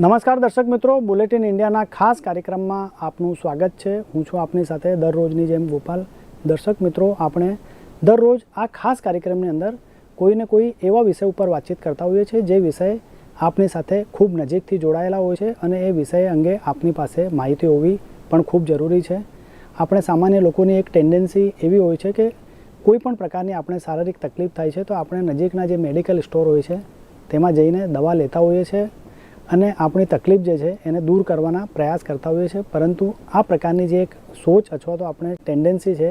નમસ્કાર દર્શક મિત્રો, બુલેટિન ઇન્ડિયાના ખાસ કાર્યક્રમમાં આપનું સ્વાગત છે. હું છું આપની સાથે દરરોજની જેમ ગોપાલ. દર્શક મિત્રો, આપણે દરરોજ આ ખાસ કાર્યક્રમની અંદર કોઈને કોઈ એવા વિષય ઉપર વાતચીત કરતા હોઈએ છીએ, જે વિષય આપની સાથે ખૂબ નજીકથી જોડાયેલા હોય છે અને એ વિષય અંગે આપની પાસે માહિતી હોવી પણ ખૂબ જરૂરી છે. આપણે સામાન્ય લોકોની એક ટેન્ડન્સી એવી હોય છે કે કોઈ પણ પ્રકારની આપણે શારીરિક તકલીફ થાય છે, તો આપણે નજીકના જે મેડિકલ સ્ટોર હોય છે, તેમાં જઈને દવા લેતા હોઈએ છીએ. અને આપણી તકલીફ જે છે એને દૂર કરવાના પ્રયાસ કરતા હોઈએ છીએ. પરંતુ આ પ્રકારની જે એક સોચ અથવા તો આપણે ટેન્ડન્સી છે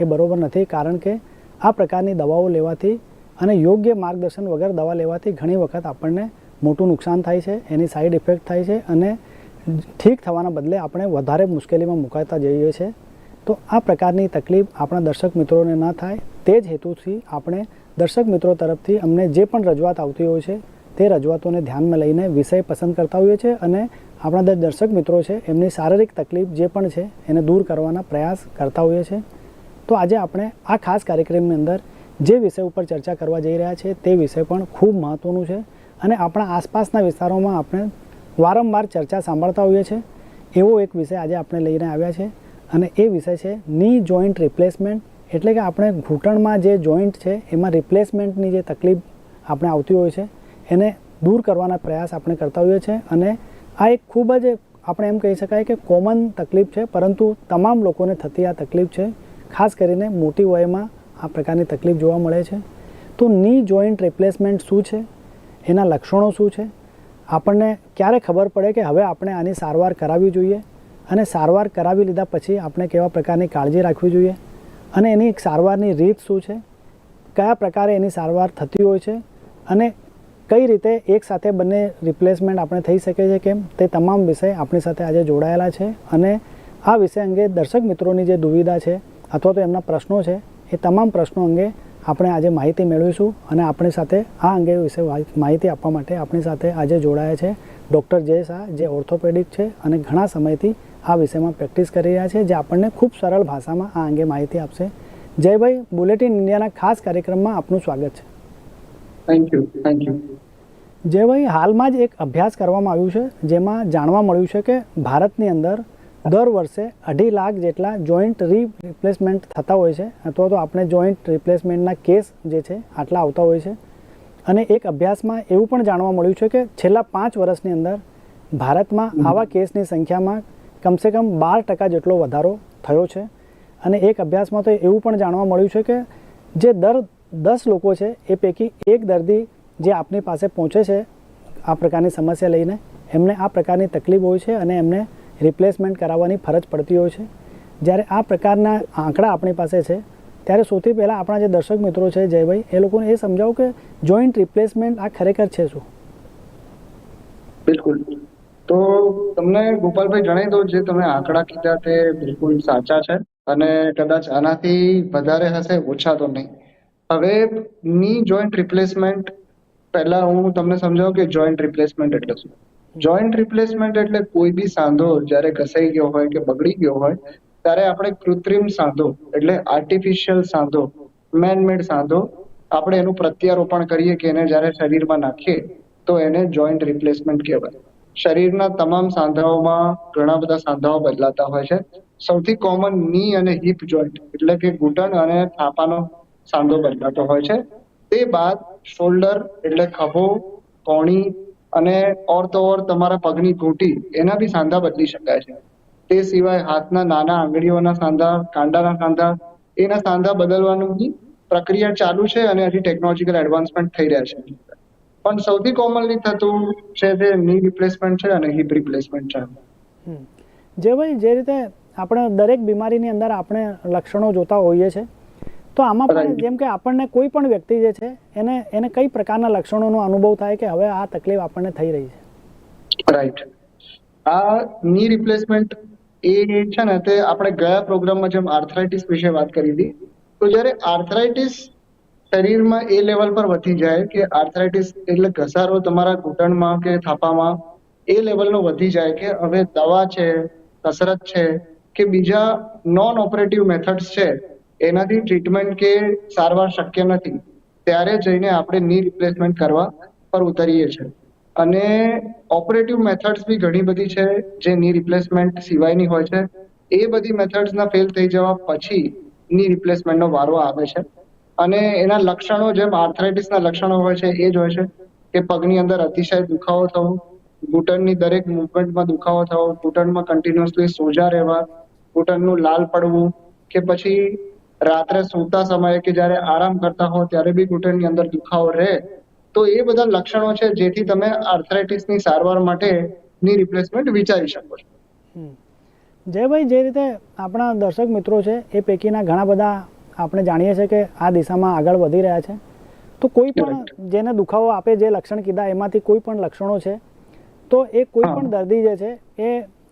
એ બરાબર નથી, કારણ કે આ પ્રકારની દવાઓ લેવાથી અને યોગ્ય માર્ગદર્શન વગર દવા લેવાથી ઘણી વખત આપણને મોટું નુકસાન થાય છે, એની સાઈડ ઇફેક્ટ થાય છે અને ઠીક થવાના બદલે આપણે વધારે મુશ્કેલીમાં મુકાતા જઈએ છીએ. તો આ પ્રકારની તકલીફ આપણા દર્શક મિત્રોને ન થાય. તે જ હેતુથી આપણે દર્શક મિત્રો તરફથી અમને જે પણ રજૂઆત આવતી હોય છે તે રજૂઆતોને ધ્યાનમાં લઈને વિષય પસંદ કરતા હોઈએ છીએ અને આપણા જે દર્શક મિત્રો છે, એમની શારીરિક તકલીફ જે પણ છે, એને દૂર કરવાના પ્રયાસ કરતા હોઈએ છીએ. તો આજે આપણે આ ખાસ કાર્યક્રમની અંદર જે વિષય ઉપર ચર્ચા કરવા જઈ રહ્યા છે તે વિષય પણ ખૂબ મહત્ત્વનું છે અને આપણા આસપાસના વિસ્તારોમાં આપણે વારંવાર ચર્ચા સાંભળતા હોઈએ છીએ. એવો એક વિષય આજે આપણે લઈને આવ્યા છે અને એ વિષય છે ની જોઈન્ટ રિપ્લેસમેન્ટ એટલે કે આપણે ઘૂંટણમાં જે જોઈન્ટ છે, એમાં રિપ્લેસમેન્ટની જે તકલીફ આપણે આવતી હોય છે. એને દૂર કરવાના પ્રયાસ આપણે કરતા હોઈએ છીએ અને આ એક ખૂબ જ આપણે એમ કહી શકાય કે કોમન તકલીફ છે, પરંતુ તમામ લોકોને થતી આ તકલીફ છે. ખાસ કરીને મોટી વયમાં આ પ્રકારની તકલીફ જોવા મળે છે. તો ની જોઈન્ટ રિપ્લેસમેન્ટ શું છે? એના લક્ષણો શું છે? આપણને ક્યારે ખબર પડે કે હવે આપણે આની સારવાર કરાવવી જોઈએ અને સારવાર કરાવી લીધા પછી આપણે કેવા પ્રકારની કાળજી રાખવી જોઈએ અને એની એક સારવારની રીત શું છે? કયા પ્રકારે એની સારવાર થતી હોય છે? અને કઈ રીતે એક સાથે બંને રિપ્લેસમેન્ટ આપણે થઈ શકે છે કેમ? તે તમામ વિષય આપણી સાથે આજે જોડાયેલા છે અને આ વિષય અંગે દર્શક મિત્રોની જે દુવિધા છે અથવા તો એમના પ્રશ્નો છે, એ તમામ પ્રશ્નો અંગે આપણે આજે માહિતી મેળવીશું અને આપણી સાથે આ અંગે વિશે માહિતી આપવા માટે આપણી સાથે આજે જોડાયા છે ડૉક્ટર જય શાહ જે ઓર્થોપેડિક છે અને ઘણા સમયથી આ વિષયમાં પ્રેક્ટિસ કરી રહ્યા છે, જે આપણને ખૂબ સરળ ભાષામાં આ અંગે માહિતી આપશે. જયભાઈ બુલેટિન ઇન્ડિયાના ખાસ કાર્યક્રમમાં આપનું સ્વાગત છે. થેન્ક યુ થેન્ક યુ જયભાઈ હાલમાં જ એક અભ્યાસ કરવામાં આવ્યું છે જેમાં જાણવા મળ્યું છે કે ભારતની અંદર દર વર્ષે અઢી લાખ જેટલા જોઈન્ટ રી રિપ્લેસમેન્ટ થતા હોય છે. અથવા તો આપણે જોઈન્ટ રિપ્લેસમેન્ટના કેસ જે છે આટલા આવતા હોય છે. અને એક અભ્યાસમાં એવું પણ જાણવા મળ્યું છે કે છેલ્લા પાંચ વર્ષની અંદર ભારતમાં આવા કેસની સંખ્યામાં કમસે કમ બાર ટકા જેટલો વધારો થયો છે. અને એક અભ્યાસમાં તો એવું પણ જાણવા મળ્યું છે કે જે દર દસ લોકો છે એ પૈકી એક દર્દી જે આપની પાસે પહોંચે છે, આ પ્રકારની સમસ્યા લઈને, એમને આ પ્રકારની તકલીફ હોય છે અને એમને રિપ્લેસમેન્ટ કરાવવાની ફરજ પડતી હોય છે. જ્યારે આ પ્રકારના આંકડા આપણી પાસે છે, ત્યારે સૌથી પહેલાં આપણા જે દર્શક મિત્રો છે, જયભાઈ, એ લોકોને એ સમજાવો કે જોઈન્ટ રિપ્લેસમેન્ટ આ ખરેખર છે શું? બિલકુલ. તો તમને ગોપાલભાઈ જણાવી દઉં જે તમે આંકડા કીધા તે બિલકુલ સાચા છે અને કદાચ આનાથી વધારે હશે, ઓછા તો નહીં. હવે ની જોઈન્ટ રિપ્લેસમેન્ટ પહેલા હું તમને સમજાવું કે જોઈન્ટ રિપ્લેસમેન્ટ એટલે શું? જોઈન્ટ રિપ્લેસમેન્ટ એટલે કોઈ બી સાંધો જ્યારે ઘસાઈ ગયો હોય કે બગડી ગયો હોય, ત્યારે આપણે કૃત્રિમ સાંધો એટલે આર્ટિફિશિયલ સાંધો મેનમેડ સાંધો, આપણે એનું પ્રત્યારોપણ કરીએ કે એને જ્યારે શરીરમાં નાખીએ, તો એને જોઈન્ટ રિપ્લેસમેન્ટ કહેવાય. શરીરના તમામ સાંધાઓમાં ઘણા બધા સાંધાઓ બદલાતા હોય છે. સૌથી કોમનની અને હિપ જોઈન્ટ એટલે કે ઘૂંટણ અને થાપાનો સાંધો બદલાતો હોય છે. તે બાદ શોલ્ડર એટલે ખભો, કોણી અને ઓર તો ઓર તમારા પગની ઘૂંટી, એના બી સાંધા બદલી શકાય છે. તે સિવાય હાથના નાના આંગળીઓના સાંધા, કાંડાના સાંધા, એના સાંધા બદલવાની પ્રક્રિયા ચાલુ છે અને હજી ટેકનોલોજીકલ એડવાન્સમેન્ટ થઈ રહ્યા છે. પણ સૌથી કોમનલી થતું છે તે ની રિપ્લેસમેન્ટ છે અને હિપ રિપ્લેસમેન્ટ છે. જે ભાઈ જે રીતે આપણે દરેક બીમારીની અંદર આપણે લક્ષણો જોતા હોઈએ છીએ તો આમાં પણ. જેમ કે આપણને કોઈ પણ વ્યક્તિ જે છે એને એને કઈ પ્રકારના લક્ષણોનો અનુભવ થાય કે હવે આ તકલીફ આપણને થઈ રહી છે રાઈટ આ ની રિપ્લેસમેન્ટ એ છે ને તે આપણે ગયા પ્રોગ્રામમાં જેમ આર્થરાઇટિસ વિશે વાત કરી હતી તો જ્યારે આર્થરાઇટિસ શરીરમાં એ લેવલ પર વધી જાય કે આર્થરાઇટિસ એટલે ઘસારો તમારા ઘૂંટણમાં કે થાપામાં એ લેવલનો વધી જાય કે હવે દવા છે કસરત છે કે બીજા નોન ઓપરેટિવ મેથડ્સ છે એનાથી ટ્રીટમેન્ટ કે સારવાર શક્ય નથી, ત્યારે જઈને આપણે ની રિપ્લેસમેન્ટ કરવા પર ઉતરીએ છીએ. અને ઓપરેટિવ મેથડ્સ બી ઘણી બધી છે, જે ની રિપ્લેસમેન્ટ સિવાયની હોય છે. એ બધી મેથડ્સના ફેલ થઈ જવા પછી ની રિપ્લેસમેન્ટનો વારો આવે છે. અને એના લક્ષણો જેમ આર્થરાઇટિસના લક્ષણો હોય છે, એ જ હોય છે કે પગની અંદર અતિશય દુખાવો થવો, ઘૂંટણની દરેક મુવમેન્ટમાં દુખાવો થવો, ઘૂંટણમાં કન્ટિન્યુઅસલી સોજા રહેવા, ઘૂંટણનું લાલ પડવું, કે પછી રાત્રે સૂતા સમયે કે જ્યારે આરામ કરતા હો ત્યારે બી ઘૂંટણની અંદર દુખાવો રહે. તો એ બધા લક્ષણો છે જેથી તમે આર્થરાઇટિસની સારવાર માટે ની રિપ્લેસમેન્ટ વિચારી શકો છો. જયભાઈ જે રીતે આપણા દર્શક મિત્રો છે એ પૈકીના ઘણા બધા આપણે જાણીએ છીએ કે આ દિશામાં આગળ વધી રહ્યા છે. તો કોઈ પણ જેને દુખાવો આપે જે લક્ષણ કીધા એમાંથી કોઈ પણ લક્ષણો છે તો એ કોઈ પણ દર્દી જે છે એ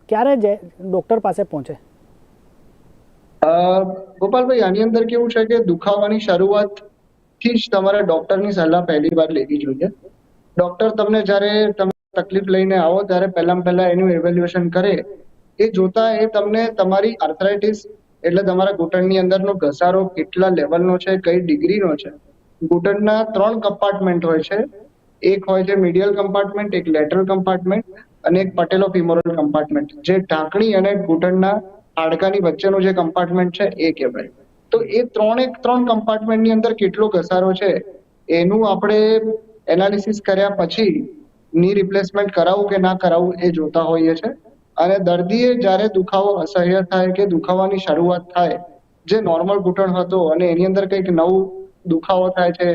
ક્યારે જે ડૉક્ટર પાસે પહોંચે? ગોપાલભાઈ, આની અંદર કેવું છે કે દુખાવાની શરૂઆતથી જ તમારે ડોક્ટરની સલાહ પહેલી વાર લેવી જોઈએ. ડોક્ટર તમને જ્યારે તમે તકલીફ લઈને આવો, ત્યારે પહેલામાં પહેલા એનું એવેલ્યુએશન કરે. એ જોતા એ તમને તમારી આર્થરાઇટિસ એટલે તમારા ઘૂંટણની અંદરનો ઘસારો કેટલા લેવલનો છે, કઈ ડિગ્રીનો છે. ઘૂંટણના ત્રણ કમ્પાર્ટમેન્ટ હોય છે. એક હોય છે મીડિયલ કમ્પાર્ટમેન્ટ એક લેટરલ કમ્પાર્ટમેન્ટ અને એક પટેલો ફિમોરલ કમ્પાર્ટમેન્ટ જે ઢાંકણી અને ઘૂંટણના હાડકાની વચ્ચેનું જે કમ્પાર્ટમેન્ટ છે એ કહેવાય. તો એ ત્રણેક ત્રણ કમ્પાર્ટમેન્ટની અંદર કેટલો ઘસારો છે, એનું આપણે એનાલિસિસ કર્યા પછી ની રિપ્લેસમેન્ટ કરાવવું કે ના કરાવવું એ જોતા હોઈએ છે. અને દર્દીએ જ્યારે દુખાવો અસહ્ય થાય કે દુખાવાની શરૂઆત થાય, જે નોર્મલ ઘૂંટણ હતો અને એની અંદર કંઈક નવું દુખાવો થાય છે,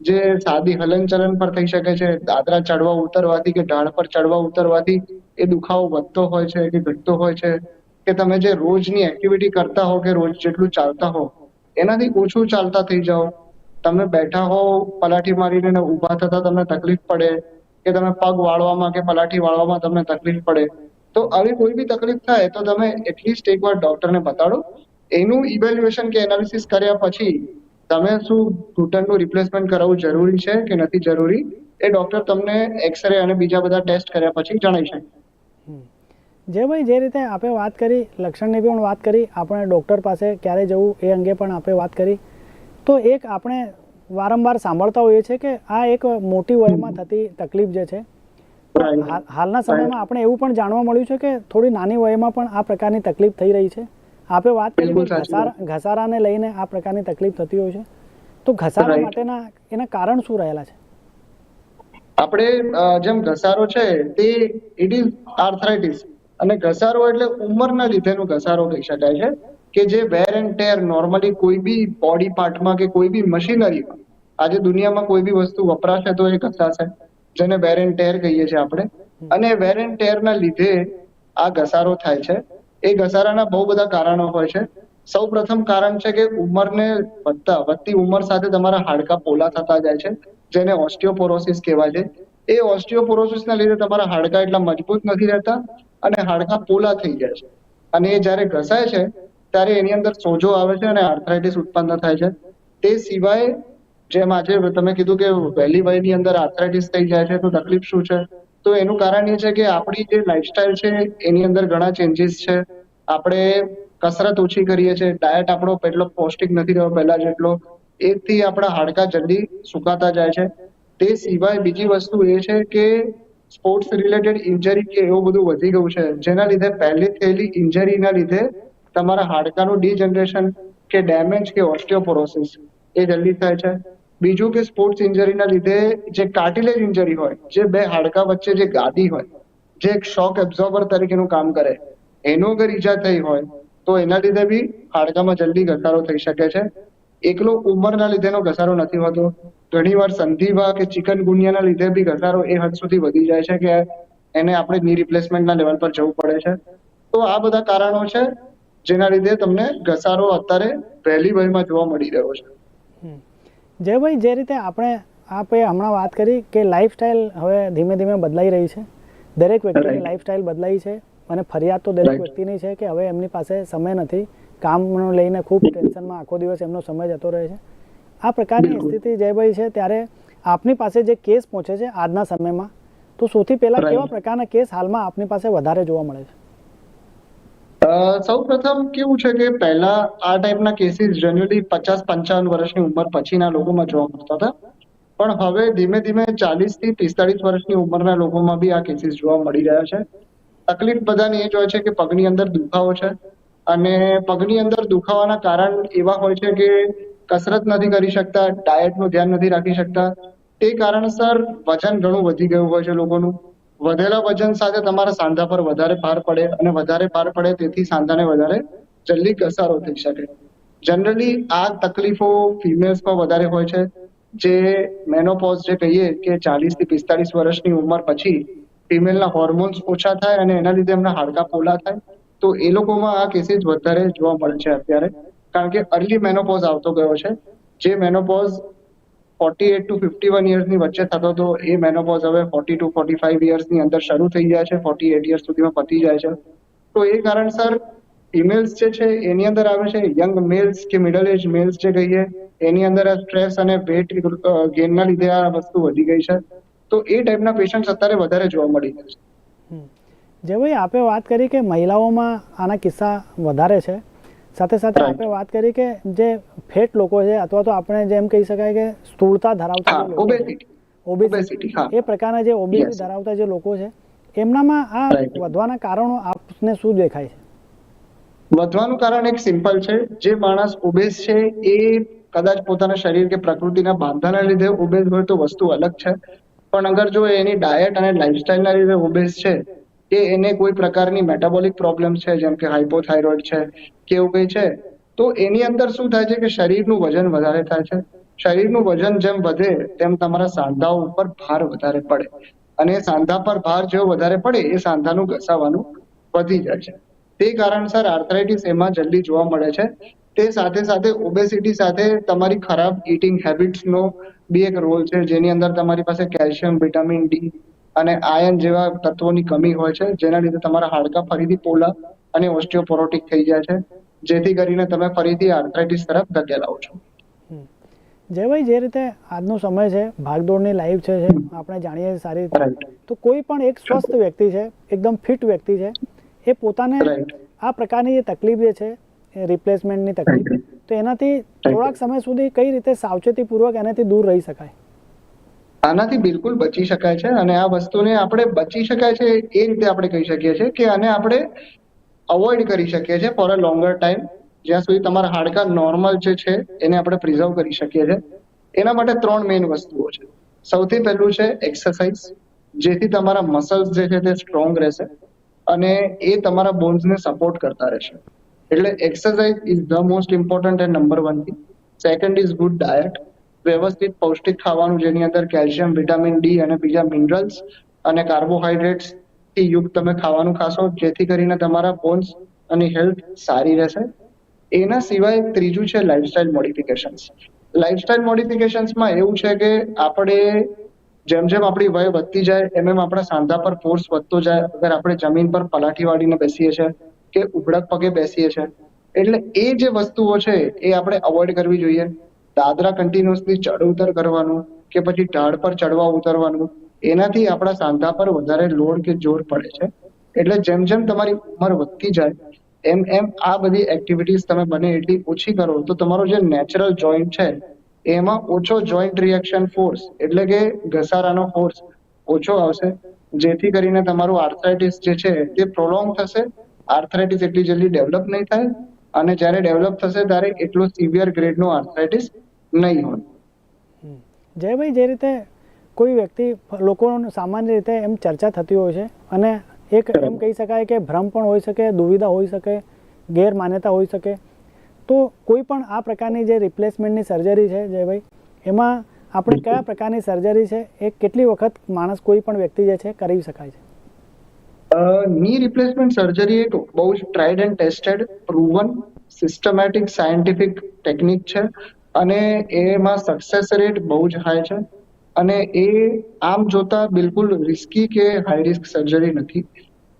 જે સાદી હલનચલન પર થઈ શકે છે, દાદરા ચડવા ઉતરવાથી કે ઢાળ પર ચડવા ઉતરવાથી એ દુખાવો વધતો હોય છે કે ઘટતો હોય છે કે તમે જે રોજની એક્ટિવિટી કરતા હો કે રોજ જેટલું ચાલતા હો, એનાથી ઓછું ચાલતા થઈ જાઓ. તમે બેઠા હો, પલાઠી મારીને ઊભા થતા તમને તકલીફ પડે કે તમે પગ વાળવામાં કે પલાઠી વાળવામાં તમને તકલીફ પડે. તો આવી કોઈ બી તકલીફ થાય તો તમે એટલીસ્ટ એકવાર ડોક્ટરને બતાડો. એનું ઇવેલ્યુએશન કે એનાલિસિસ કર્યા પછી તમે શું ઘૂંટણનું રિપ્લેસમેન્ટ કરાવવું જરૂરી છે કે નથી જરૂરી, એ ડોક્ટર તમને એક્સરે અને બીજા બધા ટેસ્ટ કર્યા પછી જણાવી શકે. જયભાઈ જે રીતે આપણે વાત કરી લક્ષણની પણ વાત કરી આપણે ડૉક્ટર પાસે ક્યારે જવું એ અંગે પણ આપણે વાત કરી. તો એક આપણે વારંવાર સાંભળતા હોઈએ છીએ કે આ એક મોટી વયમાં થતી તકલીફ જે છે હાલના સમયમાં આપણે એવું પણ જાણવા મળ્યું છે કે થોડી નાની વયમાં પણ આ પ્રકારની તકલીફ થઈ રહી છે. આપણે વાત કરી ઘસારાને લઈને આ પ્રકારની તકલીફ થતી હોય છે. તો ઘસારા માટેના એના કારણ શું રહેલા છે? આપણે જેમ ઘસારો છે તે ઇટ ઇઝ આર્થરાઇટિસ અને ઘસારો એટલે ઉંમરના લીધેનો ઘસારો કહી શકાય છે કે જે વેર એન્ડ ટેર નોર્મલી કોઈ બી બોડી પાર્ટમાં કે કોઈ બી મશીનરીમાં આજે દુનિયામાં કોઈ બી વસ્તુ વપરાશે તો એ ઘસાશે, જેને વેર એન્ડ ટેર કહીએ છીએ આપણે. અને વેર એન્ડ ટેરના લીધે આ ઘસારો થાય છે. એ ઘસારાના બહુ બધા કારણો હોય છે. સૌ પ્રથમ કારણ છે કે ઉંમરને વધતા, વધતી ઉંમર સાથે તમારા હાડકા પોલા થતા જાય છે, જેને ઓસ્ટિયોપોરોસિસ કહેવાય છે. એ ઓસ્ટિયોપોરોસિસના લીધે તમારા હાડકા એટલા મજબૂત નથી રહેતા અને હાડકા પોલા થઈ જાય છે. અને એ જ્યારે ઘસાય છે, ત્યારે એની અંદર સોજો આવે છે અને આર્થરાઇટિસ ઉત્પન્ન થાય છે. તે સિવાય જેમ આજે તમે કીધું કે વહેલી વયની અંદર આર્થરાઇટિસ થઈ જાય છે, તો તકલીફ શું છે? તો એનું કારણ એ છે કે આપણી જે લાઈફસ્ટાઈલ છે, એની અંદર ઘણા ચેન્જીસ છે. આપણે કસરત ઓછી કરીએ છીએ ડાયટ આપણો એટલો પૌષ્ટિક નથી રહ્યો પહેલા જેટલો. એથી આપણા હાડકા જલ્દી સુકાતા જાય છે. તે સિવાય બીજી વસ્તુ એ છે કે સ્પોર્ટ્સ રિલેટેડ ઇન્જરી કે એવું બધું વધી ગયું છે. જેના લીધે પહેલી થયેલી ઇન્જરીના લીધે તમારા હાડકાનું ડીજનરેશન કે ડેમેજ કે ઓસ્ટિયોપોરોસિસ એ જલ્દી થાય છે. બીજું કે સ્પોર્ટ્સ ઇન્જરીના લીધે જે કાર્ટિલેજ ઇન્જરી હોય, જે બે હાડકા વચ્ચે જે ગાદી હોય, જે એક શોક એબ્ઝોર્બર તરીકેનું કામ કરે, એનો અગર ઈજા થઈ હોય, તો એના લીધે બી હાડકામાં જલ્દી ઘસારો થઈ શકે છે. એકલો ઉંમરના લીધેનો ઘસારો નથી હોતો. ઘણીવાર સંધિવા કે ચિકન ગુનિયાના લીધે બી ઘસારો એ હદ સુધી વધી જાય છે કે એને આપણે ની રિપ્લેસમેન્ટના લેવલ પર જવું પડે છે. તો આ બધા કારણો છે જેના લીધે તમને ઘસારો અત્યારે વહેલી વયમાં જોવા મળી રહ્યો છે. હમ. જયભાઈ જે રીતે આપણે આપણે હમણાં વાત કરી કે લાઈફસ્ટાઈલ હવે ધીમે ધીમે બદલાઈ રહી છે. દરેક વ્યક્તિની. લાઈફસ્ટાઈલ બદલાઈ છે અને ફરિયાદ તો દરેક વ્યક્તિની છે કે હવે એમની પાસે સમય નથી. કામનો લઈને ખૂબ ટેન્શનમાં આખો દિવસ એમનો સમય જતો રહે છે. આ પ્રકારની. સ્થિતિ જયભાઈ છે ત્યારે આપની પાસે જે કેસ પહોંચે છે આજના સમયમાં તો સૌથી પહેલા કેવા પ્રકારના કેસ હાલમાં આપની પાસે વધારે જોવા મળે છે? સૌ પ્રથમ કેવું છે કે પહેલા આ ટાઈપના કેસીસ જનરલી પચાસ પંચાવન વર્ષની ઉંમર પછીના લોકોમાં જોવા મળતા હતા. પણ હવે ધીમે ધીમે ચાલીસથી પિસ્તાળીસ વર્ષની ઉંમરના લોકોમાં બી આ કેસીસ જોવા મળી રહ્યા છે. તકલીફ બધાની એ જ હોય છે કે પગની અંદર દુખાવો છે. અને પગની અંદર દુખાવાના કારણ એવા હોય છે કે કસરત નથી કરી શકતા, ડાયટનું ધ્યાન નથી રાખી શકતા. તે કારણસર વજન ઘણું વધી ગયું હોય છે લોકોનું. વધેલા વજન સાથે તમારા સાંધા પર વધારે ભાર પડે અને વધારે ભાર પડે તેથી સાંધાને વધારે જલ્દી ઘસારો થઈ શકે. જનરલી આ તકલીફો ફિમેલ્સમાં વધારે હોય છે. જે મેનોપોઝ જે કહીએ કે ચાલીસથી પિસ્તાળીસ વર્ષની ઉંમર પછી ફિમેલના હોર્મોન્સ ઓછા થાય અને એના લીધે એમના હાડકા પોલા થાય. તો એ લોકોમાં આ કેસીસ વધારે જોવા મળે છે અત્યારે. કારણ કે અર્લી મેનોપોઝ આવતો ગયો છે. જે menopause forty eight to fifty one યર્સની વચ્ચે થતો હતો, એ મેનોપોઝ હવે ફોર્ટી ટુ ફોર્ટી ફાઈવ યર્સની અંદર શરૂ થઈ જાય છે ફોર્ટી એટ યર્સ સુધીમાં પતી જાય છે. તો એ કારણસર ફિમેલ્સ જે છે, એની અંદર આવે છે યંગ મેલ્સ કે મિડલ એજ મેલ્સ જે કહીએ, એની અંદર આ સ્ટ્રેસ અને વેટ ગેઇનના લીધે આ વસ્તુ વધી ગઈ છે. તો એ ટાઈપના પેશન્ટ અત્યારે વધારે જોવા મળી રહ્યા છે. જે ભાઈ આપે વાત કરી કે મહિલાઓમાં આના કિસ્સા વધારે છે સાથે સાથે આપણે વાત કરી કે જે ફેટ લોકો છે અથવા તો આપણે જેમ કહી શકાય કે સ્થૂળતા ધરાવતા ઓબેસિટી. એ પ્રકારના જે ઓબેસિટી ધરાવતા જે લોકો છે એમનામાં આ વધવાના કારણો આપને શું દેખાય છે? વધવાનું કારણ એક સિમ્પલ છે જે માણસ ઓબેસ છે એ કદાચ પોતાના શરીર કે પ્રકૃતિના બાંધાના લીધે ઓબેસ હોય તો વસ્તુ અલગ છે. પણ અગર જો એની ડાયટ અને લાઇફસ્ટાઇલના લીધે ઓબેસ છે કે એને કોઈ પ્રકારની મેટાબોલિક પ્રોબ્લેમ છે, જેમ કે હાઇપોથાઇરોઇડ છે, કે એવું કંઈ છે, તો એની અંદર શું થાય છે કે શરીરનું વજન વધારે થાય છે. શરીરનું વજન જેમ વધે તેમ તમારા સાંધાઓ ઉપર ભાર વધારે પડે. અને સાંધા પર ભાર જેવો વધારે પડે, એ સાંધાનું ઘસાવાનું વધી જાય છે. તે કારણસર આર્થરાઇટિસ એમાં જલ્દી જોવા મળે છે. તે સાથે સાથે ઓબેસિટી સાથે તમારી ખરાબ ઇટિંગ હેબિટ્સનો બી એક રોલ છે. જેની અંદર તમારી પાસે કેલ્શિયમ વિટામિન ડી અને આયર્ન જેવા તત્વોની કમી હોય છે જેના લીધે તમારા હાડકા ફરીથી પોલા અને ઓસ્ટિયોપોરોટિક થઈ જાય છે. જેથી કરીને તમે ફરીથી આર્થરાઇટિસ તરફ ધકેલાઓ છો. જયભાઈ જે રીતે આજનો સમય છે ભાગદોડની લાઈફ છે આપણે જાણીએ સારી રીતે તો કોઈ પણ એક સ્વસ્થ વ્યક્તિ છે એકદમ ફિટ વ્યક્તિ છે એ પોતાને આ પ્રકારની જે તકલીફ જે છે એ રિપ્લેસમેન્ટની તકલીફ તો એનાથી થોડાક સમય સુધી કઈ રીતે સાવચેતીપૂર્વક એનાથી દૂર રહી શકાય? આનાથી બિલકુલ બચી શકાય છે અને આ વસ્તુને આપણે બચી શકાય છે એ રીતે આપણે કહી શકીએ છીએ કે આને આપણે અવોઇડ કરી શકીએ છીએ ફોર અ લોંગર ટાઈમ જ્યાં સુધી તમારા હાડકા નોર્મલ જે છે એને આપણે પ્રિઝર્વ કરી શકીએ છીએ. એના માટે ત્રણ મેઇન વસ્તુઓ છે. સૌથી પહેલું છે એક્સરસાઇઝ જેથી તમારા મસલ્સ જે છે તે સ્ટ્રોંગ રહેશે અને એ તમારા બોન્સને સપોર્ટ કરતા રહેશે. એટલે exercise is the most important and number one thing second is good diet વ્યવસ્થિત પૌષ્ટિક ખાવાનું જેની અંદર કેલ્શિયમ, વિટામિન ડી અને બીજા મિનરલ્સ અને કાર્બોહાઈડ્રેટ્સથી યુક્ત તમે ખાવાનું ખાશો, જેથી કરીને તમારા બોન્સ અને હેલ્થ સારી રહેશે. એના સિવાય ત્રીજું છે લાઇફસ્ટાઇલ મોડિફિકેશન્સ લાઇફસ્ટાઇલ મોડિફિકેશન્સમાં એવું છે કે આપણે જેમ જેમ આપણી વય વધતી જાય, એમ એમ આપણા સાંધા પર ફોર્સ વધતો જાય. અગર આપણે જમીન પર પલાઠી વાળીને બેસીએ છીએ કે ઉભડક પગે બેસીએ છીએ એટલે એ જે વસ્તુઓ છે એ આપણે અવોઇડ કરવી જોઈએ. દાદરા કન્ટિન્યુઅસલી ચડ ઉતર કરવાનું કે પછી ઢાળ પર ચડવા ઉતરવાનું, એનાથી આપણા સાંધા પર વધારે લોડ કે જોર પડે છે. એટલે જેમ જેમ તમારી ઉંમર વધતી જાય, એમ એમ આ બધી એક્ટિવિટીઝ તમે બને એટલી ઓછી કરો, તો તમારો જે નેચરલ જોઈન્ટ છે, એમાં ઓછો જોઈન્ટ રિએક્શન ફોર્સ એટલે કે ઘસારાનો ફોર્સ ઓછો આવશે, જેથી કરીને તમારું આર્થરાઇટિસ જે છે તે પ્રોલોંગ થશે આર્થરાઇટિસ એટલી જલ્દી ડેવલપ નહીં થાય, અને જ્યારે ડેવલપ થશે ત્યારે એટલું સિવિયર ગ્રેડનું આર્થરાઇટિસ નહીં હોય. જયભાઈ જે રીતે કોઈ વ્યક્તિ લોકો સામાન્ય રીતે એમ ચર્ચા થતી હોય છે અને એક એમ કહી શકાય કે ભ્રમ પણ હોઈ શકે દુવિધા હોઈ શકે ગેરમાન્યતા હોઈ શકે. તો કોઈ પણ આ પ્રકારની જે રિપ્લેસમેન્ટની સર્જરી છે જયભાઈ એમાં આપણે કયા પ્રકારની સર્જરી છે એ કેટલી વખત માણસ કોઈ પણ વ્યક્તિ જે છે કરી શકાય છે? ની રિપ્લેસમેન્ટ સર્જરી એક બહુ જ tried and tested proven systematic scientific technique છે. અને એમાં સક્સેસ રેટ બહુ જ હાઈ છે અને એ આમ જોતા બિલકુલ રિસ્કી કે હાઈ રિસ્ક સર્જરી નથી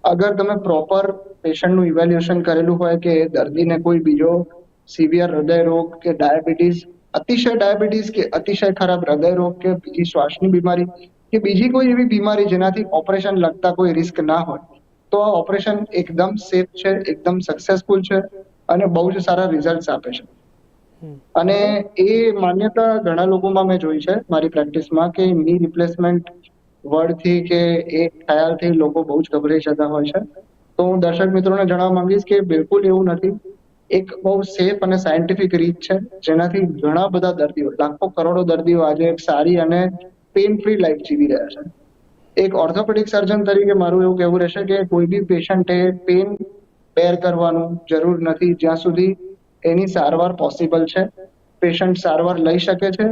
અગર તમે પ્રોપર પેશન્ટનું ઇવેલ્યુએશન કરેલું હોય કે દર્દીને કોઈ બીજો સિવિયર હૃદય રોગ કે ડાયાબિટીસ અતિશય ડાયાબિટીસ કે અતિશય ખરાબ હૃદય રોગ કે બીજી શ્વાસની બીમારી કે બીજી કોઈ એવી બીમારી જેનાથી ઓપરેશન લગતા કોઈ રિસ્ક ના હોય, તો આ ઓપરેશન એકદમ સેફ છે, એકદમ સક્સેસફુલ છે અને બહુ જ સારા રિઝલ્ટ આપે છે. અને એ માન્યતા ઘણા લોકોમાં મેં જોઈ છે મારી પ્રેક્ટિસમાં કે ની રિપ્લેસમેન્ટ વર્ડથી કે એ ખ્યાલથી લોકો બહુ જ ગભરાઈ જતા હોય છે. તો હું દર્શક મિત્રોને જણાવવા માંગીશ કે બિલકુલ એવું નથી. એક બહુ સેફ અને સાયન્ટિફિક રીત છે, જેનાથી ઘણા બધા દર્દીઓ, લાખો કરોડો દર્દીઓ આજે એક સારી અને પેન ફ્રી લાઈફ જીવી રહ્યા છે. એક ઓર્થોપેડિક સર્જન તરીકે મારું એવું કહેવું રહેશે કે કોઈ બી પેશન્ટે પેન બેર કરવાનું જરૂર નથી. જ્યાં સુધી એની સારવાર પોસિબલ છે. પેશન્ટ સારવાર લઈ શકે છે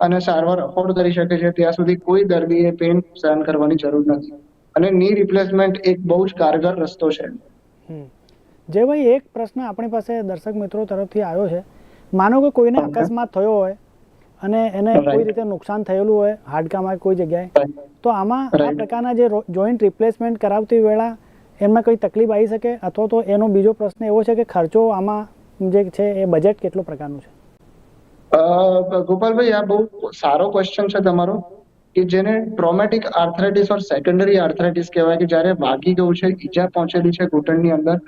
અને સારવાર અફોર્ડ કરી શકે છે. ત્યાં સુધી કોઈ દર્દીએ પેન સહન કરવાની જરૂર નથી. અને ની રિપ્લેસમેન્ટ એક બહુ જ કારગર રસ્તો છે. જે ભાઈ એક પ્રશ્ન આપણી પાસે દર્શક મિત્રો તરફથી આવ્યો છે. માનો કે કોઈને અકસ્માત થયો હોય અને એને. કોઈ રીતે નુકસાન થયેલું હોય હાડકામાં કોઈ જગ્યાએ તો આમાં આ. પ્રકારના જે જોઈન્ટ રિપ્લેસમેન્ટ કરાવતી વેળા એમાં કોઈ તકલીફ આવી શકે? અથવા તો એનો બીજો પ્રશ્ન એવો છે કે ખર્ચો આમાં જે છે, એ બજેટ કેટલો પ્રકારનું છે? ગોપાલભાઈ, આ બહુ સારો ક્વેશ્ચન છે તમારો, કે જેને traumatic arthritis or secondary arthritis કહેવાય, કે જ્યારે વાગી ગયું છે, ઈજા પહોંચેલી છે ઘૂંટણની અંદર,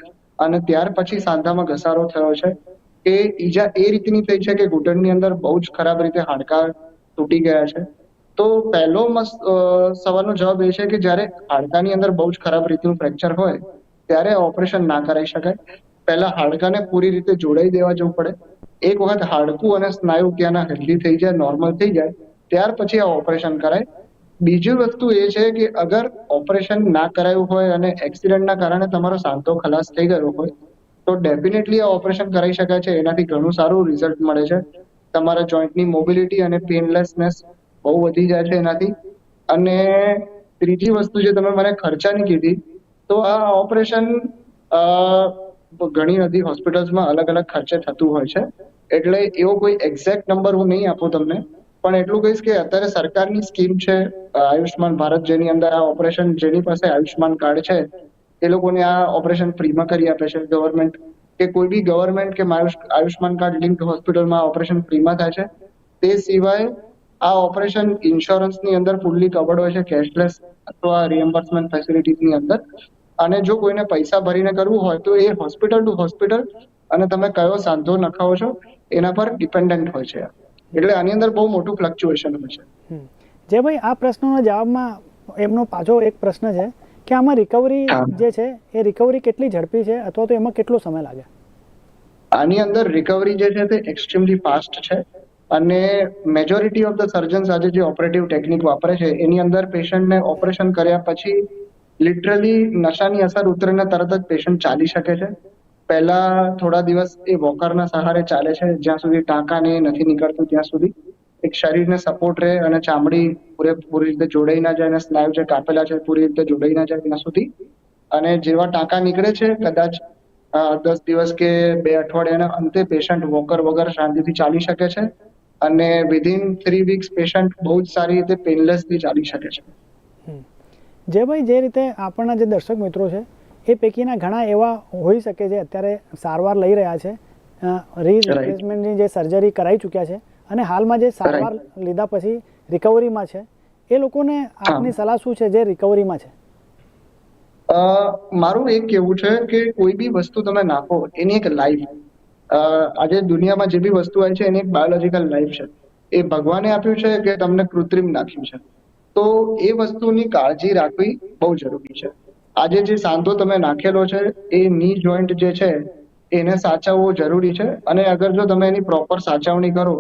અને ત્યાર પછી સાંધામાં ઘસારો થયો છે, એ ઈજા એ રીતની થઈ છે કે ઘૂંટણની અંદર બહુ જ ખરાબ રીતે હાડકાં તૂટી ગયા છે. તો પહેલો સવાલનો જવાબ એ છે કે જ્યારે હાડકાની અંદર બહુ જ ખરાબ રીતનું ફ્રેક્ચર હોય, ત્યારે ઓપરેશન ના કરાઈ શકાય. પહેલા હાડકાને પૂરી રીતે જોડાઈ દેવા જવું પડે. એક વખત હાડકું અને સ્નાયુ ત્યાંના હેલ્ધી થઈ જાય નોર્મલ થઈ જાય, ત્યાર પછી આ ઓપરેશન કરાય. બીજી વસ્તુ એ છે કે અગર ઓપરેશન ના કરાયું હોય અને એક્સિડન્ટના કારણે તમારો સાંતો ખલાસ થઈ ગયો હોય, તો ડેફિનેટલી આ ઓપરેશન કરાઈ શકાય છે. એનાથી ઘણું સારું રિઝલ્ટ મળે છે. તમારા જોઈન્ટની મોબિલિટી અને પેનલેસનેસ બહુ વધી જાય છે એનાથી. અને ત્રીજી વસ્તુ જે તમે મને ખર્ચાની કીધી, તો આ ઓપરેશન ઘણી બધી હોસ્પિટલ્સમાં અલગ અલગ ખર્ચે થતું હોય છે. એટલે એવો કોઈ એક્ઝેક્ટ નંબર હું નહીં આપું તમને. પણ એટલું કહીશ કે અત્યારે સરકારની સ્કીમ છે આયુષ્માન ભારત જેની અંદર આ ઓપરેશન જેની પાસે આયુષ્માન કાર્ડ છે, એ લોકોને આ ઓપરેશન ફ્રીમાં કરી આપે છે ગવર્મેન્ટ કે કોઈ બી ગવર્મેન્ટ કે આયુષ- આયુષ્માન કાર્ડ લિંક હોસ્પિટલમાં ઓપરેશન ફ્રીમાં થાય છે. તે સિવાય આ ઓપરેશન ઇન્સ્યોરન્સની અંદર ફૂલ્લી કવર્ડ હોય છે કેશલેસ અથવા રિએમ્બર્સમેન્ટ ફેસિલિટીઝની અંદર. અને જો કોઈને પૈસા ભરીને કરવું હોય તો એ હોસ્પિટલ ટુ હોસ્પિટલ અને તમે કયો સાંધો નખાવો છો એના પર ડિપેન્ડન્ટ હોય છે. એટલે આની અંદર બહુ મોટું ફ્લક્ચ્યુએશન હોય છે. જે ભાઈ આ પ્રશ્નોના જવાબમાં એમનો પાછો એક પ્રશ્ન છે કે આમાં રિકવરી જે છે એ રિકવરી કેટલી ઝડપી છે અથવા તો એમાં કેટલો સમય લાગે? આની અંદર રિકવરી જે છે તે એક્સ્ટ્રીમલી ફાસ્ટ છે અને મેજોરિટી ઓફ ધ સર્જન્સ આજે જે ઓપરેટિવ ટેકનિક વાપરે છે એની અંદર પેશન્ટને ઓપરેશન કર્યા પછી લિટરલી નશાની અસર ઉતરીને તરત જ પેશન્ટ ચાલી શકે છે. પહેલા થોડા દિવસ એ વોકરના સહારે ચાલે છે. જ્યાં સુધી ટાંકા ને નથી નીકળતું, ત્યાં સુધી એક શરીરને સપોર્ટ રહે અને ચામડી પૂરેપૂરી રીતે જોડાઈ ના જાય અને સ્નાયુ જે કાપેલા છે, પૂરી રીતે જોડાઈ ના જાય ત્યાં સુધી. અને જેવા ટાંકા નીકળે છે, કદાચ દસ દિવસ કે બે અઠવાડિયાના અંતે પેશન્ટ વોકર વગર શાંતિથી ચાલી શકે છે. અને વિધિન થ્રી વીક્સ પેશન્ટ બહુ જ સારી રીતે પેનલેસથી ચાલી શકે છે. જે ભાઈ જે રીતે આપણના જે દર્શક મિત્રો છે એ પૈકીના ઘણા એવા હોઈ શકે છે અત્યારે સારવાર લઈ રહ્યા છે. રિપ્લેસમેન્ટની જે સર્જરી કરાવી ચૂક્યા છે અને હાલમાં જે સારવાર લીધા પછી રિકવરીમાં છે એ લોકોને આપની સલાહ શું છે જે રિકવરીમાં છે? મારું એક કેવું છે કે કોઈ બી વસ્તુ તમે નાખો એની એક લાઈફ આજે દુનિયામાં જે બી વસ્તુ આવી છે એની એક બાયોલોજીકલ લાઈફ છે. એ ભગવાને આપ્યું છે કે તમને કૃત્રિમ નાખ્યું છે. તો એ વસ્તુની કાળજી રાખવી બહુ જરૂરી છે. આજે જે સાંધો તમે નાખેલો છે, એ ની જોઈન્ટ જે છે, એને સાચવવો જરૂરી છે. અને અગર જો તમે એની પ્રોપર સાચવણી કરો,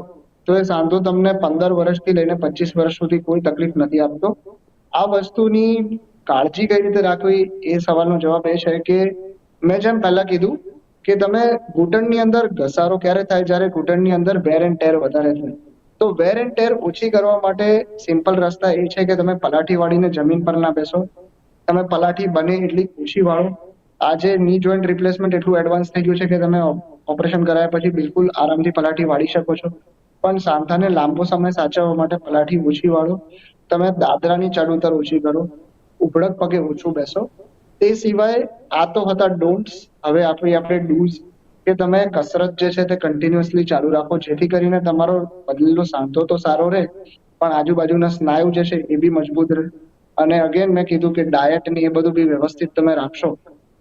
તો એ સાંધો તમને પંદર વર્ષથી લઈને પચીસ વર્ષ સુધી કોઈ તકલીફ નથી આપતો. આ વસ્તુની કાળજી કઈ રીતે રાખવી, એ સવાલનો જવાબ એ છે કે, મેં જેમ પહેલા કીધું કે તમે ઘૂંટણની અંદર ઘસારો ક્યારે થાય? જ્યારે ઘૂંટણની અંદર બેર એન્ડ ટેર વધારે થાય. તો વેર એન્ડ ટેર ઓછી કરવા માટે સિમ્પલ રસ્તા એ છે કે તમે પલાઠી વાળીને જમીન પર ના બેસો. તમે પલાઠી બને એટલી ઓછી વાળો. આજે ની જોઈન્ટ રિપ્લેસમેન્ટ એટલું એડવાન્સ થઈ ગયું છે કે તમે ઓપરેશન કરાયા પછી બિલકુલ આરામથી પલાઠી વાળી શકો છો. પણ સાંધાને લાંબો સમય સાચવવા માટે પલાઠી ઓછી વાળો. તમે દાદરાની ચડ ઓછી કરો. ઉભડક પગે ઓછું બેસો. તે સિવાય આ તો હતા ડોન્ટ્સ હવે આપણી આપણે ડૂઝ કે તમે કસરત જે છે તે કન્ટિન્યુઅસલી ચાલુ રાખો જેથી કરીને તમારો બદલેલો સાંધો તો સારો રહે પણ આજુબાજુના સ્નાયુ જે છે એ બી મજબૂત રહે. અને અગેન મેં કીધું કે ડાયટ ને એ બધું બી વ્યવસ્થિત તમે રાખશો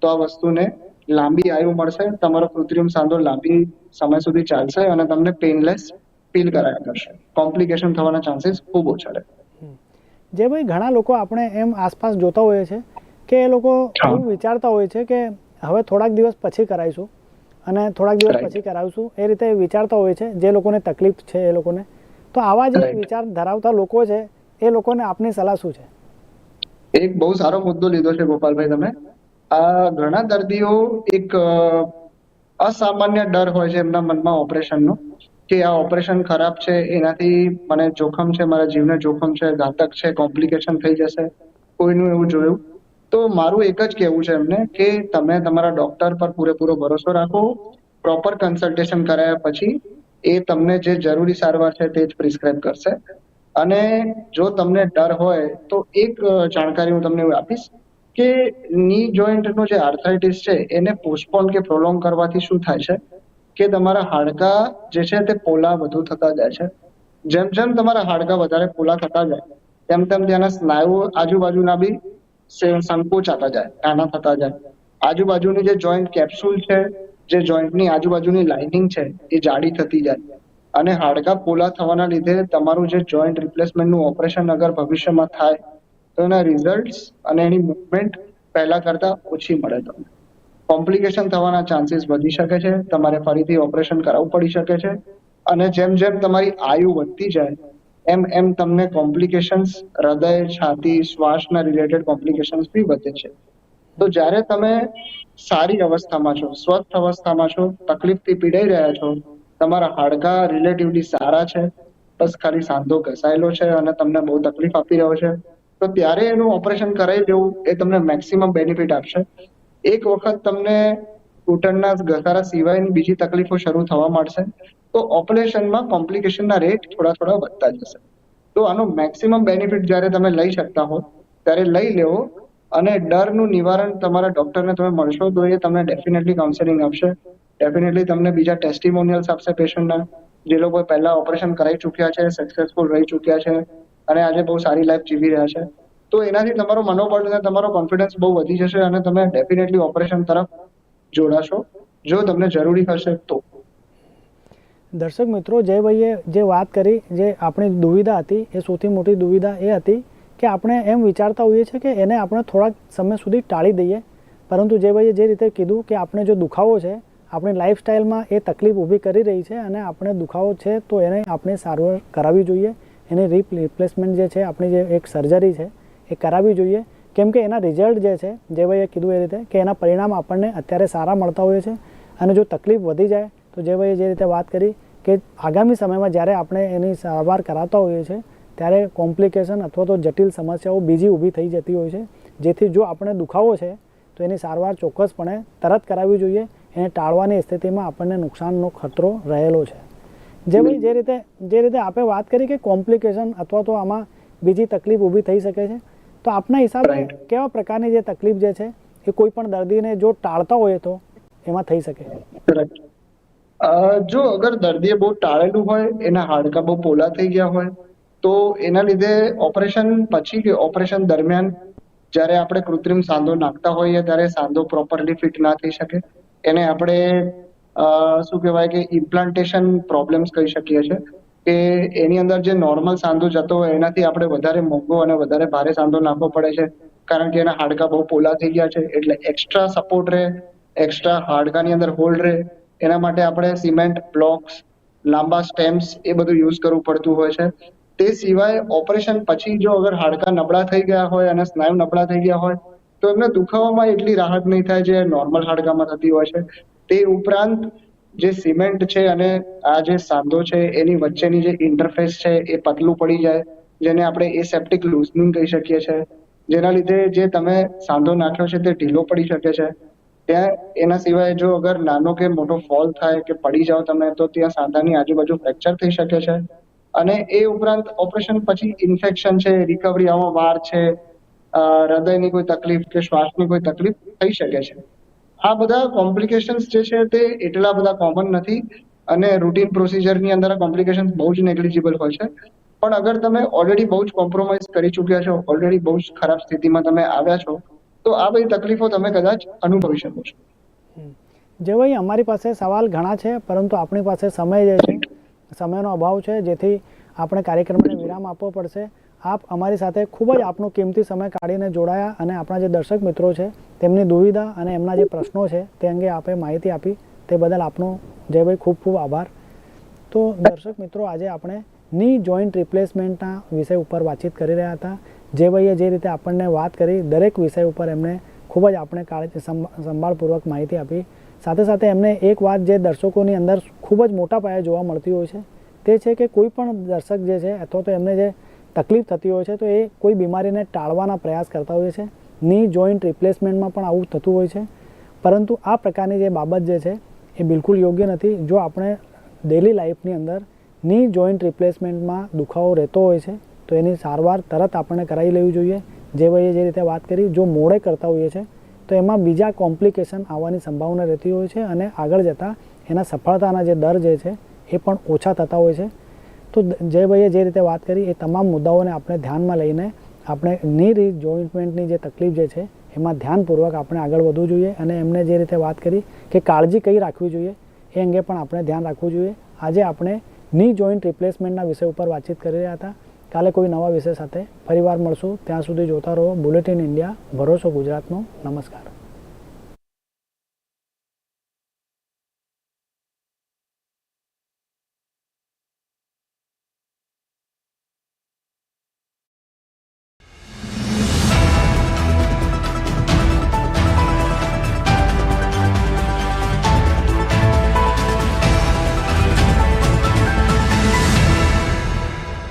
તો આ વસ્તુને લાંબી આયુ મળશે તમારો કૃત્રિમ સાંધો લાંબી સમય સુધી ચાલશે અને તમને પેનલેસ ફીલ કરાયા કરશે. કોમ્પ્લિકેશન થવાના ચાન્સીસ ખૂબ ઓછા રહે. જે ભાઈ ઘણા લોકો આપણે એમ આસપાસ જોતા હોઈએ છે કે એ લોકો એવું વિચારતા હોય છે કે હવે થોડાક દિવસ પછી કરાવીશું અને થોડાક દિવસ પછી કરાવીશું. એ રીતે વિચારતા હોય છે. જે લોકોને તકલીફ છે એ લોકોને. તો આવા જે વિચાર ધરાવતા લોકો છે એ લોકોને આપની સલાહ શું છે? એક બહુ સારો મુદ્દો લીધો છે ગોપાલભાઈ તમે. આ ઘણા દર્દીઓ એક અસામાન્ય ડર હોય છે એમના મનમાં ઓપરેશનનો કે આ ઓપરેશન ખરાબ છે એનાથી મને જોખમ છે મારા જીવને જોખમ છે ઘાતક છે કોમ્પ્લિકેશન થઈ જશે કોઈનું એવું જોયું? તો મારું એક જ કહેવું છે એમને કે તમે તમારા ડોક્ટર પર પૂરેપૂરો ભરોસો રાખો પ્રોપર કન્સલ્ટેશન કરાયા પછી એ તમને જે જરૂરી સારવાર છે તે જ પ્રિસ્ક્રાઇબ કરશે. અને જો તમને ડર હોય તો એક જાણકારી હું તમને આપીશ કે ની જોઈન્ટનો જે આર્થરાઇટિસ છે એને પોસ્ટપોન કે પ્રોલોંગ કરવાથી શું થાય છે? કે તમારા હાડકા જે છે તે પોલા વધુ થતા જાય છે. જેમ જેમ તમારા હાડકા વધારે પોલા થતા જાય, તેમ તેમ ત્યાંના સ્નાયુઓ આજુબાજુના બી સંકોચાતા જાય નાના થતા જાય આજુબાજુની જે જોઈન્ટ કેપ્સ્યુલ છે જે જોઈન્ટની આજુબાજુની લાઇનિંગ છે એ જાડી થતી જાય અને હાડકા પોલા થવાના લીધે તમારું જે જોઈન્ટ રિપ્લેસમેન્ટનું ઓપરેશન અગર ભવિષ્યમાં થાય, તો એના રિઝલ્ટ અને એની મુવમેન્ટ પહેલા કરતા ઓછી મળે તમને. કોમ્પ્લિકેશન થવાના ચાન્સીસ વધી શકે છે, તમારે ફરીથી ઓપરેશન કરાવવું પડી શકે છે અને જેમ જેમ તમારી આયુ વધતી જાય એમ એમ તમને કોમ્પ્લિકેશન્સ હૃદય, છાતી, શ્વાસના રિલેટેડ કોમ્પ્લિકેશન્સ બી વધે છે. તો જ્યારે તમે સારી અવસ્થામાં છો, સ્વસ્થ અવસ્થામાં છો, તકલીફથી પીડાઈ રહ્યા છો, તમારા હાડકા રિલેટિવલી સારા છે, બસ ખાલી સાંધો ઘસાયેલો છે અને તમને બહુ તકલીફ આપી રહ્યો છે, તો ત્યારે એનું ઓપરેશન કરાવી દેવું, એ તમને મેક્સિમમ બેનિફિટ આપશે. એક વખત તમને ઘૂંટણના ઘસારા સિવાયની બીજી તકલીફો શરૂ થવા માંડશે. તો ઓપરેશનમાં કોમ્પ્લિકેશનના રેટ થોડા થોડા વધતા જશે. તો આનો મેક્સિમમ બેનિફિટ જ્યારે તમે લઈ શકતા હો ત્યારે લઈ લેવો અને ડરનું નિવારણ તમારા ડોક્ટરને તમે મળશો તો એ તમને ડેફિનેટલી કાઉન્સેલિંગ આપશે. ડેફિનેટલી તમને બીજા ટેસ્ટિમોનિયલ્સ આપશે પેશન્ટના જે લોકો પહેલા ઓપરેશન કરાવી ચૂક્યા છે સક્સેસફુલ રહી ચૂક્યા છે અને આજે બહુ સારી લાઈફ જીવી રહ્યા છે. તો એનાથી તમારો મનોબળ અને તમારો કોન્ફિડન્સ બહુ વધી જશે અને તમે ડેફિનેટલી ઓપરેશન તરફ જોડાશો. જો તમને જરૂરી હશે તો. દર્શક મિત્રો જયભાઈએ જે વાત કરી, જે આપણી દુવિધા હતી, એ સૌથી મોટી દુવિધા એ હતી કે આપણે એમ વિચારતા હોઈએ છીએ કે એને આપણે થોડાક સમય સુધી ટાળી દઈએ. પરંતુ જયભાઈએ જે રીતે કીધું કે આપણે જો દુખાવો છે, આપણી લાઈફસ્ટાઈલમાં એ તકલીફ ઊભી કરી રહી છે અને આપણે દુખાવો છે તો એને આપણે સારવાર કરાવવી જોઈએ. એની રિપ રિપ્લેસમેન્ટ જે છે, આપણી જે એક સર્જરી છે, એ કરાવવી જોઈએ. કેમ કે એના રિઝલ્ટ જે છે જે ભાઈએ કીધું એ રીતે કે એના પરિણામ આપણને અત્યારે સારા મળતા હોય છે. અને જો તકલીફ વધી જાય, તો જે ભાઈએ જે રીતે વાત કરી કે આગામી સમયમાં જ્યારે આપણે એની સારવાર કરાવતા હોઈએ છીએ ત્યારે કોમ્પ્લિકેશન અથવા તો જટિલ સમસ્યાઓ બીજી ઊભી થઈ જતી હોય છે. જેથી જો આપણે દુખાવો છે તો એની સારવાર ચોક્કસપણે તરત કરાવવી જોઈએ. એને ટાળવાની સ્થિતિમાં આપણને નુકસાનનો ખતરો રહેલો છે. જેમ ભાઈ જે રીતે જે રીતે આપણે વાત કરી કે કોમ્પ્લિકેશન અથવા તો આમાં બીજી તકલીફ ઊભી થઈ શકે છે તો આપના હિસાબે કેવા પ્રકારની જે તકલીફ જે છે એ કોઈ પણ દર્દીને જો ટાળતા હોય તો એમાં થઈ શકે? જો અગર દર્દીએ બહુ ટાળેલું હોય, એના હાડકા બહુ પોલા થઈ ગયા હોય, તો એના લીધે ઓપરેશન પછી કે ઓપરેશન દરમિયાન જ્યારે આપણે કૃત્રિમ સાંધો નાખતા હોઈએ ત્યારે સાંધો પ્રોપરલી ફિટ ના થઈ શકે. એને આપણે શું કહેવાય કે ઇમ્પ્લાન્ટેશન પ્રોબ્લેમ્સ કહી શકીએ છીએ કે એની અંદર જે નોર્મલ સાંધો જતો હોય, એનાથી આપણે વધારે મોંઘો અને વધારે ભારે સાંધો નાખવો પડે છે. કારણ કે એના હાડકા બહુ પોલા થઈ ગયા છે, એટલે એક્સ્ટ્રા સપોર્ટ રહે એક્સ્ટ્રા હાડકાની અંદર હોલ્ડ રહે એના માટે આપણે સિમેન્ટ, બ્લોક્સ, લાંબા સ્ટેમ્સ એ બધું યુઝ કરવું પડતું હોય છે. તે સિવાય ઓપરેશન પછી જો અગર હાડકા નબળા થઈ ગયા હોય અને સ્નાયુ નબળા થઈ ગયા હોય, તો એમને દુખાવામાં એટલી રાહત નહીં થાય જે નોર્મલ હાડકામાં થતી હોય છે. તે ઉપરાંત જે સિમેન્ટ છે અને આ જે સાંધો છે, એની વચ્ચેની જે ઇન્ટરફેસ છે, એ પતલું પડી જાય, જેને આપણે એસેપ્ટિક લૂઝનિંગ કહી શકીએ છીએ જેના લીધે જે તમે સાંધો નાખ્યો છે, તે ઢીલો પડી શકે છે. ત્યાં એના સિવાય જો અગર નાનો કે મોટો ફોલ થાય કે પડી જાઓ તમે, તો ત્યાં સાંધાની આજુબાજુ ફ્રેક્ચર થઈ શકે છે. અને એ ઉપરાંત ઓપરેશન પછી ઇન્ફેક્શન છે રિકવરી આવવામાં વાર છે હૃદયની કોઈ તકલીફ કે શ્વાસની કોઈ તકલીફ થઈ શકે છે. આ બધા કોમ્પ્લિકેશન્સ જે છે તે એટલા બધા કોમન નથી અને રૂટીન પ્રોસિજરની અંદર આ કોમ્પ્લિકેશન્સ બહુ જ નેગ્લિજિબલ હોય છે. પણ અગર તમે ઓલરેડી બહુ જ કોમ્પ્રોમાઇઝ કરી ચૂક્યા છો ઓલરેડી બહુ જ ખરાબ સ્થિતિમાં તમે આવ્યા છો તો આ બધી તકલીફો તમે કદાચ અનુભવી શકો છો. જેવાઈ અમારી પાસે સવાલ ઘણા છે, પરંતુ આપણી પાસે સમય જે છે, સમયનો અભાવ છે, જેથી આપણે કાર્યક્રમને વિરામ આપવો પડશે. આપ અમારી સાથે ખૂબ જ આપનો કિંમતી સમય કાઢીને જોડાયા અને આપણા જે દર્શક મિત્રો છે, તેમની દુવિધા અને એમના જે પ્રશ્નો છે, તે અંગે આપે માહિતી આપી. તે બદલ આપનો જયભાઈ ખૂબ ખૂબ આભાર. તો દર્શક મિત્રો, આજે આપણે ની જોઈન્ટ રિપ્લેસમેન્ટના વિષય ઉપર વાતચીત કરી રહ્યા હતા. જે ભાઈએ જે રીતે આપણને વાત કરી, દરેક વિષય ઉપર એમણે ખૂબ જ આપણે કાળજી સંભા- સંભાળપૂર્વક માહિતી આપી. સાથે સાથે એમને એક વાત જે દર્શકોની અંદર ખૂબ જ મોટા પાયે જોવા મળતી હોય છે, તે છે કે કોઈ પણ દર્શક જે છે, અથવા તો એમને જે તકલીફ થતી હોય છે, તો એ કોઈ બીમારીને ટાળવાના પ્રયાસ કરતા હોય છે. ની જોઈન્ટ રિપ્લેસમેન્ટમાં પણ આવું થતું હોય છે. પરંતુ આ પ્રકારની જે બાબત જે છે, એ બિલકુલ યોગ્ય નથી. જો આપણે ડેલી લાઈફની અંદરની જોઈન્ટ રિપ્લેસમેન્ટમાં દુખાવો રહેતો હોય છે તો એની સારવાર તરત આપણે કરાવી લેવી જોઈએ. જે ભાઈએ જે રીતે વાત કરી, જો મોડે કરતા હોઈએ છે, તો એમાં બીજા કોમ્પ્લિકેશન આવવાની સંભાવના રહેતી હોય છે અને આગળ જતાં એના સફળતાના જે દર જે છે, એ પણ ઓછા થતા હોય છે. તો જે ભાઈએ જે રીતે વાત કરી, એ તમામ મુદ્દાઓને આપણે ધ્યાનમાં લઈને આપણે ની રી જોઈન્ટમેન્ટની જે તકલીફ જે છે, એમાં ધ્યાનપૂર્વક આપણે આગળ વધવું જોઈએ અને એમને જે રીતે વાત કરી કે કાળજી કઈ રાખવી જોઈએ, એ અંગે પણ આપણે ધ્યાન રાખવું જોઈએ. આજે આપણે ની જોઈન્ટ રિપ્લેસમેન્ટના વિષય ઉપર વાતચીત કરી રહ્યા હતા. કાલે કોઈ નવા વિષય સાથે ફરીવાર મળશું. ત્યાં સુધી જોતા રહો. બુલેટિન ઇન્ડિયા ભરોસો ગુજરાતનો. નમસ્કાર.